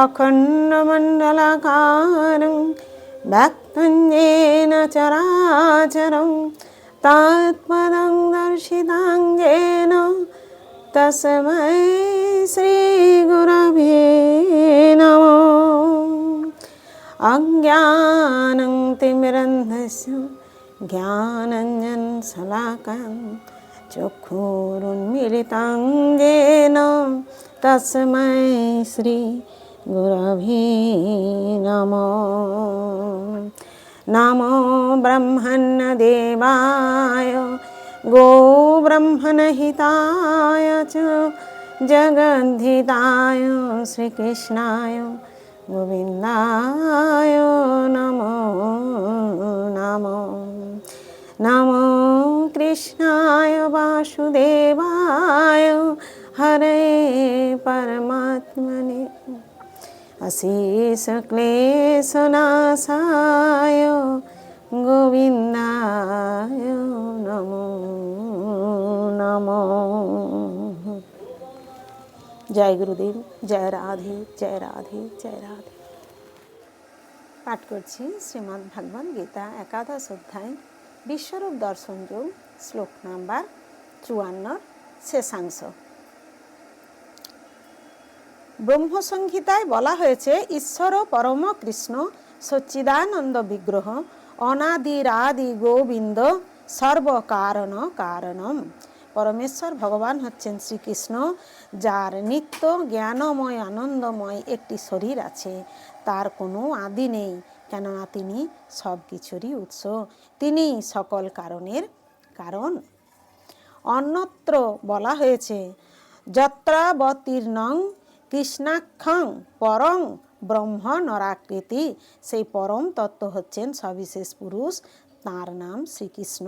अखण्डमण्डलाकारं व्यक्तं येन चराचरं तत्पदं दर्शितां येन तस्मै श्रीगुरवे नमः अज्ञानं तिमिरन्धस्य ज्ञानञ्जनशलाकं चक्षुरुन्मिलितं येन तस्मै श्री गुरवे नमो नमो ब्रह्मण्यदेवाय गोब्रह्मणहिताय च जगद्धिताय श्रीकृष्णाय गोविन्दाय नमो नमो नमो कृष्णाय वासुदेवाय हरे परमात्मने আশিষ ক্লেশ নাশায় গোবিন্দায় নমো নমো। জয় গুরুদেব, জয় রাধে জয় রাধে জয় রাধে। পাঠ করছি শ্রীমদ্ ভগবদ্ গীতা, একাদশ অধ্যায়, বিশ্বরূপ দর্শন যোগ, শ্লোক নাম্বার চুয়ান্নর শেষাংশ। ব্রহ্মসংহিতায় বলা হয়েছে, ঈশ্বর পরম কৃষ্ণ সচ্চিদানন্দ বিগ্রহ অনাদিরাদি গোবিন্দ সর্বকারণ কারণম। পরমেশ্বর ভগবান হচ্ছেন শ্রীকৃষ্ণ, যার নিত্য জ্ঞানময়, আনন্দময় একটি শরীর আছে। তার কোনো আদি নেই, কেননা তিনি সব কিছুরই উৎস। তিনি সকল কারণের কারণ। অন্যত্র বলা হয়েছে, যত্রাবতীর্ণং কৃষ্ণাক্ষং পরং ব্রহ্ম নরাকৃতি। সেই পরম তত্ত্ব হচ্ছেন সবিশেষ পুরুষ। তাঁর নাম শ্রীকৃষ্ণ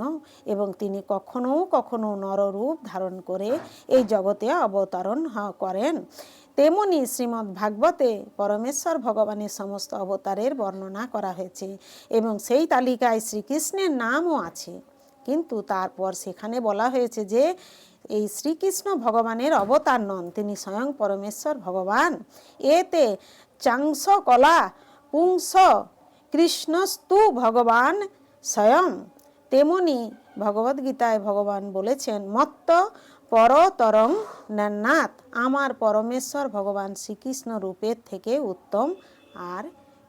এবং তিনি কখনো কখনো নররূপ ধারণ করে এই জগতে অবতরণ করেন। তেমনি শ্রীমদ্ ভাগবতে পরমেশ্বর ভগবানের সমস্ত অবতারের বর্ণনা করা হয়েছে এবং সেই তালিকায় শ্রীকৃষ্ণের নামও আছে। কিন্তু তারপর সেখানে বলা হয়েছে যে এই শ্রীকৃষ্ণ ভগবানের অবতার নন, তিনি স্বয়ং পরমেশ্বর ভগবান। এতে চাংস কলা পুংস কৃষ্ণস্তু ভগবান স্বয়ং। তেমনি ভগবদ্গীতায় ভগবান বলেছেন, মত্ত পরতরং নাথ আমার পরমেশ্বর ভগবান শ্রীকৃষ্ণ রূপের থেকে উত্তম আর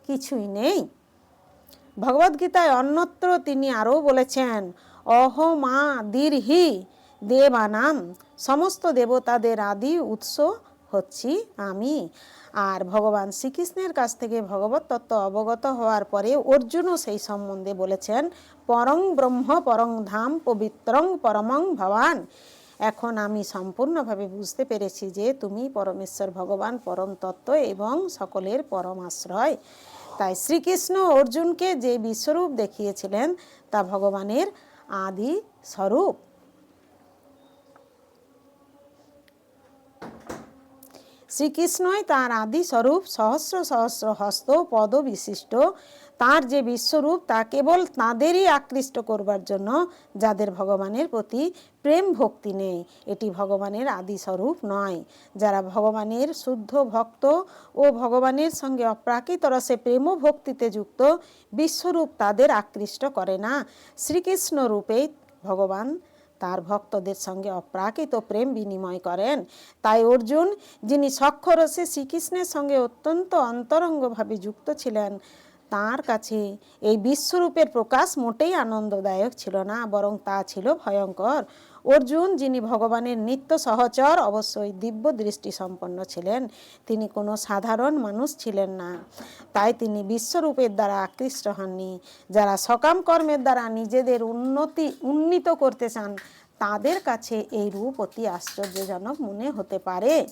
কিছুই নেই। ভগবদ্গীতায় অন্যত্র তিনি আরও বলেছেন অহমা দীর্হি দেবানাম। সমস্ত দেবতাদের আদি উৎস হচ্ছি আমি। আর ভগবান শ্রীকৃষ্ণের কাছ থেকে ভগবত তত্ত্ব অবগত হওয়ার পরে অর্জুনও সেই সম্বন্ধে বলেছেন, পরং ব্রহ্ম, পরং ধাম, পবিত্রং পরমং ভবান। এখন আমি সম্পূর্ণভাবে বুঝতে পেরেছি যে তুমি পরমেশ্বর ভগবান, পরম তত্ত্ব এবং সকলের পরম আশ্রয়। তাই শ্রীকৃষ্ণ অর্জুনকে যে বিশ্বরূপ দেখিয়েছিলেন, তা ভগবানের আদি স্বরূপ। শ্রীকৃষ্ণই তার আদি স্বরূপ সহস্র সহস্র হস্ত পদ বিশিষ্ট। তার যে বিশ্বরূপ, তা কেবল তাঁদেরই আকৃষ্ট করবার জন্য, যাদের ভগবানের প্রতি প্রেম ভক্তি নেই। এটি ভগবানের আদি স্বরূপ নয়। যারা ভগবানের শুদ্ধ ভক্ত ও ভগবানের সঙ্গে অপ্রাকৃত রসে প্রেম ভক্তিতে যুক্ত, বিশ্বরূপ তাদের আকৃষ্ট করে না। শ্রীকৃষ্ণ রূপেই ভগবান তার ভক্তদের সঙ্গে অপ্রাকৃত প্রেম বিনিময় করেন। তাই অর্জুন, যিনি সক্ষরসে শ্রীকৃষ্ণের সঙ্গে অত্যন্ত অন্তরঙ্গভাবে যুক্ত ছিলেন, তার কাছে এই বিশ্বরূপের প্রকাশ মোটেই আনন্দদায়ক ছিল না, বরং তা ছিল ভয়ঙ্কর। অর্জুন, যিনি ভগবানের নিত্য সহচর, অবশ্যই দিব্য দৃষ্টি সম্পন্ন ছিলেন। তিনি কোনো সাধারণ মানুষ ছিলেন না। তাই তিনি বিশ্বরূপের দ্বারা আকৃষ্ট হননি। যারা সকাম কর্মের দ্বারা নিজেদের উন্নতি, উন্নীত করতে চান, তাদের কাছে এই রূপ অতি আশ্চর্যজনক মনে হতে পারে।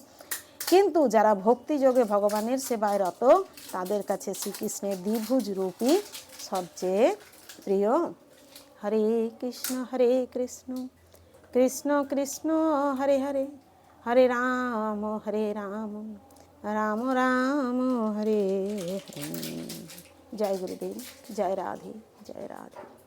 কিন্তু যারা ভক্তিযোগে ভগবানের সেবায় রত, তাদের কাছে শ্রীকৃষ্ণের দ্বিভুজ রূপই সবচেয়ে প্রিয়। হরে কৃষ্ণ হরে কৃষ্ণ। কৃষ্ণ কৃষ্ণ হরে হরে হরে রাম হরে রাম রাম রাম, হরে হরে। জয় গুরুদেব, জয় রাধে জয় রাধে।